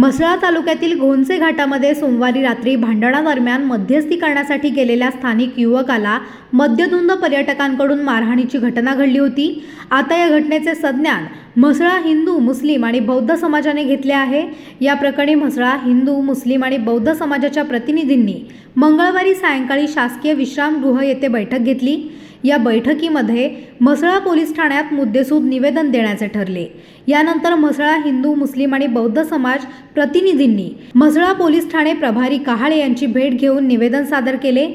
म्हसळा तालुक्यातील घोणसे घाटामध्ये सोमवारी रात्री भांडणादरम्यान मध्यस्थी करण्यासाठी गेलेल्या स्थानिक युवकाला मद्यधुंद पर्यटकांकडून मारहाणीची घटना घडली होती. आता या घटनेचे संज्ञान म्हसळा हिंदू मुस्लिम आणि बौद्ध समाजाने घेतले आहे. या प्रकरणी म्हसळा हिंदू मुस्लिम आणि बौद्ध समाजाच्या प्रतिनिधींनी मंगळवारी सायंकाळी शासकीय विश्रामगृह येथे बैठक घेतली. या बैठकीमध्ये म्हसळा पोलीस ठाण्यात मुद्देसूद निवेदन देण्याचे ठरले. यानंतर म्हसळा हिंदू मुस्लिम आणि बौद्ध समाज प्रतिनिधींनी म्हसळा पोलीस ठाणे प्रभारी कहाळे यांची भेट घेऊन निवेदन सादर केले.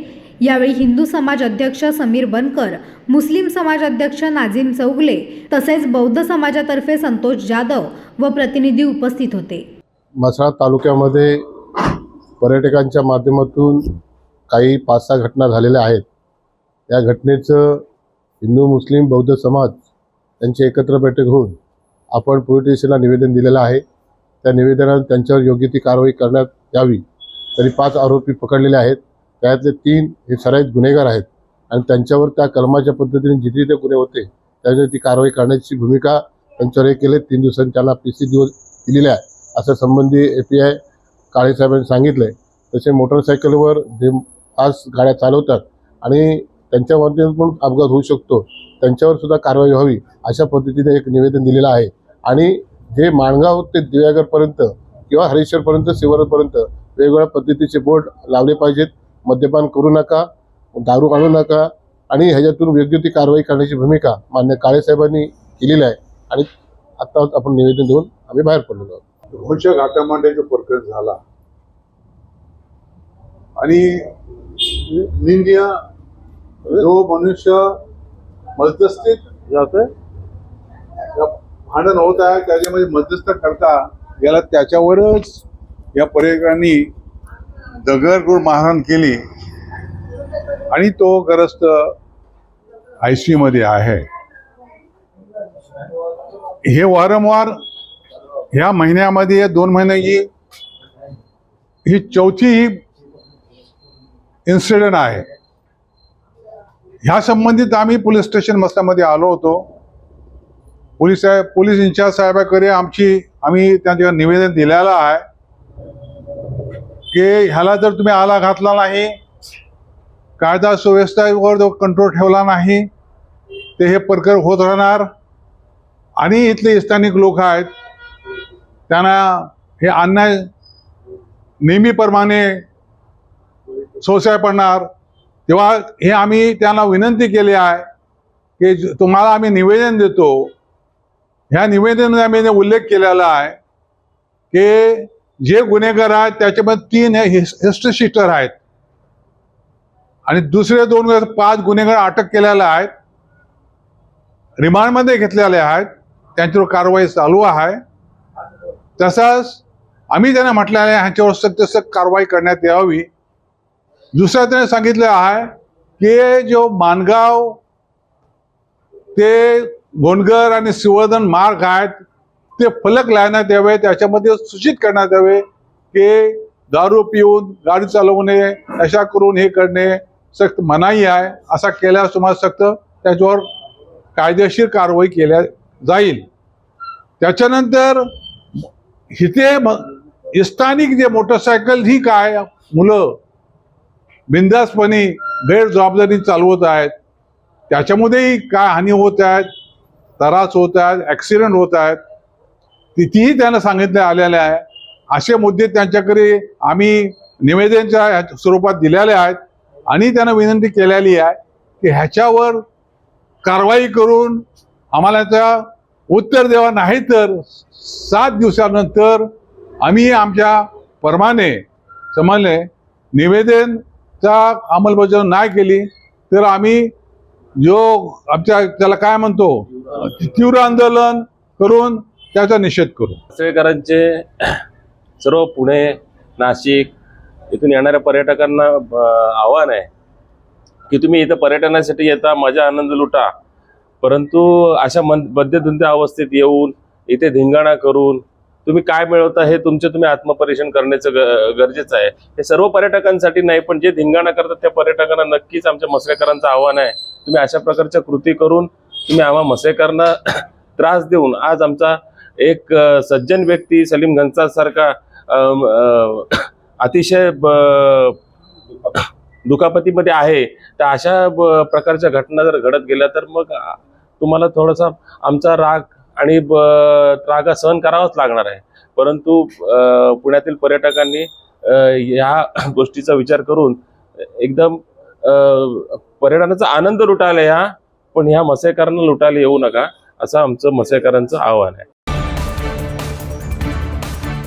यावेळी हिंदू समाज अध्यक्ष समीर बनकर मुस्लिम समाज अध्यक्ष नाझीम चौगले तसेच बौद्ध समाजातर्फे संतोष जाधव व प्रतिनिधी उपस्थित होते. म्हसळा तालुक्यामध्ये पर्यटकांच्या माध्यमातून काही पाच सहा घटना झालेल्या आहेत. या घटनेचं हिंदू मुस्लिम बौद्ध समाज त्यांची एकत्र बैठक होऊन आपण पोलिटिशियनला निवेदन दिलेलं आहे. त्या निवेदनात त्यांच्यावर योग्य ती कारवाई करण्यात यावी तरी पाच आरोपी पकडलेले आहेत. त्यातले तीन हे सराईत गुन्हेगार आहेत आणि त्यांच्यावर त्या कलमाच्या पद्धतीने जिथे जिथे गुन्हे होते त्याच्यावर ती कारवाई करण्याची भूमिका त्यांच्यावर हे केले. तीन दिवसांनी त्यांना पी सी दिवस दिलेले आहे. असं संबंधी ए पी आय काळेसाहेबांनी सांगितलं आहे तसे मोटरसायकलवर जे पाच गाड्या चालवतात आणि त्यांच्यावरती पण अपघात होऊ शकतो. त्यांच्यावर सुद्धा कारवाई व्हावी अशा पद्धतीने एक निवेदन दिलेलं आहे. आणि जे माणगाव ते दिव्यागरपर्यंत किंवा हरेश्वरपर्यंत शिवरपर्यंत वेगवेगळ्या पद्धतीचे बोर्ड लावले पाहिजेत. मद्यपान करू नका दारू आणू नका आणि ह्याच्यातून योग्य ती कारवाई करण्याची भूमिका मान्य काळेसाहेबांनी केलेली आहे. आणि आत्ताच आपण निवेदन देऊन आम्ही बाहेर पडलेलो आहोत. रोहनच्या घाटामध्ये जो प्रकरण झाला आणि निंदिया जो मनुष्य मध्यस्थीत जातोय भांडण होत आहे त्याच्यामध्ये मध्यस्थ करता गेला त्याच्यावरच या पर्यटकांनी दगडगुड मारहाण केली. आणि तो ग्रस्त आय सी मध्ये आहे. हे वारंवार ह्या महिन्यामध्ये दोन महिन्याची ही चौथी इन्सिडेंट आहे. ह्या संबंधित आम्ही पोलीस स्टेशन मसल्यामध्ये आलो होतो. पोलीस साहेब पोलीस इन्चार्ज साहेबाकडे आमची आम्ही त्यांच्या निवेदन दिलेलं आहे की ह्याला जर तुम्ही आला घातला नाही कायदा सुव्यवस्थेवर जो कंट्रोल ठेवला नाही ते हे प्रकार होत राहणार. आणि इथले स्थानिक लोक आहेत त्यांना हे अन्याय नेहमीप्रमाणे सोसाय पडणार. तेव्हा हे आम्ही त्यांना विनंती केली आहे की तुम्हाला आम्ही निवेदन देतो. ह्या निवेदनामध्ये आम्ही उल्लेख केलेला आहे की जे गुन्हेगार आहेत त्याच्यामध्ये तीन हे हिस्ट्री शिटर आहेत. आणि दुसरे दोन पाच गुन्हेगार अटक केलेले आहेत. रिमांडमध्ये घेतलेले आहेत. त्यांच्यावर कारवाई चालू आहे. तसंच आम्ही त्यांना म्हटलेलं आहे ह्यांच्यावर सक्त सक्त कारवाई करण्यात यावी. दुसरं त्याने सांगितलं आहे की जो मानगाव ते गोंडगर आणि सिवर्धन मार्ग आहेत ते फलक लावण्यात यावे त्याच्यामध्ये सूचित करण्यात यावे की दारू पिऊन गाडी चालवणे नशा करून हे करणे सक्त मनाई आहे असा केल्यास तुम्हाला सक्त त्याच्यावर कायदेशीर कारवाई केल्या जाईल. त्याच्यानंतर इथे म- स्थानिक जे मोटरसायकल ही काय मुलं बिंदासपणे गैरजबाबदारी चालवत आहेत. त्याच्यामध्येही काय हानी होत आहेत त्रास होत आहेत ॲक्सिडेंट होत आहेत तिथेही त्यांना सांगितले आलेले आहे. असे मुद्दे त्यांच्याकडे आम्ही निवेदनच्या स्वरूपात दिलेले आहेत आणि त्यांना विनंती केलेली आहे की ह्याच्यावर कारवाई करून आम्हाला त्या उत्तर द्यावा. नाही तर सात दिवसानंतर आम्ही आमच्या प्रमाणे समजले त्या अंमलबजावणी नाही केली तर आम्ही जो आमच्या त्याला काय म्हणतो तीव्र आंदोलन करून त्याचा निषेध करू. मुसळेकरांचे सर्व पुणे नाशिक इथून येणाऱ्या पर्यटकांना आव्हान आहे की तुम्ही इथं पर्यटनासाठी येता मजा आनंद लुटा. परंतु अशा मन मध्यधुंद्या अवस्थेत येऊन इथे धिंगाणा करून तुम्ही काय मिळवता हे तुमचे तुम्ही आत्मपरीक्षण करण्याचं ग- गरजेचं आहे. हे सर्व पर्यटकांसाठी नाही पण जे धिंगाणा करतात त्या पर्यटकांना नक्कीच आमच्या मसळेकरांचं आव्हान आहे. तुम्ही अशा प्रकारच्या कृती करून तुम्ही आम्हा मसळेकरांना त्रास देऊन आज आमचा एक सज्जन व्यक्ती सलीम घनसाज सारखा अतिशय ब- दुखापतीमध्ये आहे तर अशा ब- प्रकारच्या घटना जर घडत गेल्या तर मग तुम्हाला थोडासा आमचा राग आणि त्रागा सहन करावाच लागणार आहे. परंतु पुण्यातील पर्यटकांनी ह्या या गोष्टीचा विचार करून एकदम पर्यटनाचा आनंद लुटायला या पण ह्या मसेकरांना लुटायला येऊ नका असं आमचं मसेकरांचं आव्हान आहे.